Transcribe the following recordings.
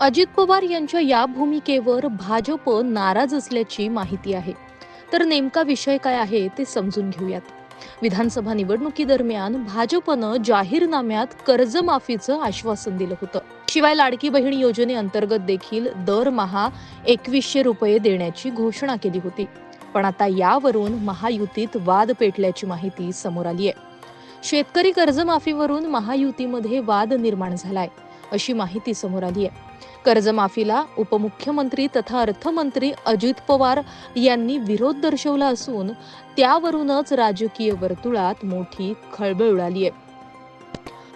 अजित पवार यांच्या या भूमिकेवर भाजप नाराज असल्याची माहिती आहे. तर नेमका विषय काय आहे ते समजून घेऊयात. विधानसभा निवडणुकीदरम्यान भाजपनं जाहीरनाम्यात कर्जमाफीचं आश्वासन दिलं होतं. शिवाय लाडकी बहीण योजनेअंतर्गत देखील दरमहा एकवीसशे रुपये देण्याची घोषणा केली होती. पण आता यावरून महायुतीत वाद पेटल्याची माहिती समोर आली आहे शेतकरी कर्जमाफीवरून महायुतीमध्ये वाद निर्माण झालाय. अशी माहिती समोर आली आहे. कर्जमाफीला उपमुख्यमंत्री तथा अर्थमंत्री अजित पवार यांनी विरोध दर्शवला असून त्यावरूनच राजकीय वर्तुळात मोठी खळबळ उडाली आहे.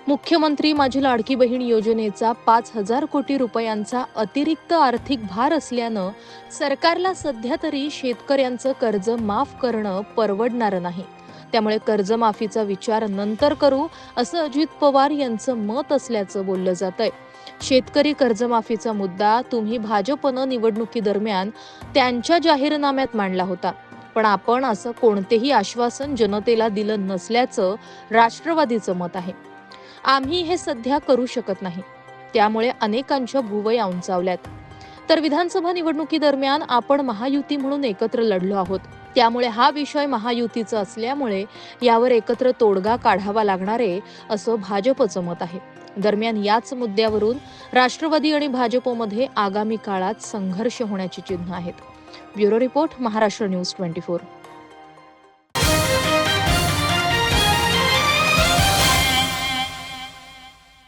मुख्यमंत्री माझी लाडकी बहीण योजनेचा पाच हजार कोटी रुपयांचा अतिरिक्त आर्थिक भार असल्यानं सरकारला सध्या तरी शेतकऱ्यांचं कर्ज माफ करणं परवडणारं नाही. त्यामुळे कर्जमाफीचा विचार नंतर करू असं अजित पवार यांचं मत असल्याचं बोललं जात आहे शेतकरी कर्जमाफीचा मुद्दा तुम्ही भाजपनं निवडणुकीदरम्यान त्यांच्या जाहीरनाम्यात मांडला होता. पण आपण असं कोणतेही आश्वासन जनतेला दिलं नसल्याचं राष्ट्रवादीचं मत आहे. आम्ही हे सध्या करू शकत नाही. त्यामुळे अनेकांच्या भुवया उंचावल्यात तर विधानसभा निवडणुकीदरम्यान आपण महायुती म्हणून एकत्र लढलो आहोत. त्यामुळे हा विषय महायुतीचा असल्यामुळे यावर एकत्र तोडगा काढावा लागणार आहे असं भाजपचं मत आहे. दरम्यान याच मुद्द्यावरून राष्ट्रवादी आणि भाजपमध्ये आगामी काळात संघर्ष होण्याची चिन्ह आहेत. Bureau report Maharashtra news twenty four.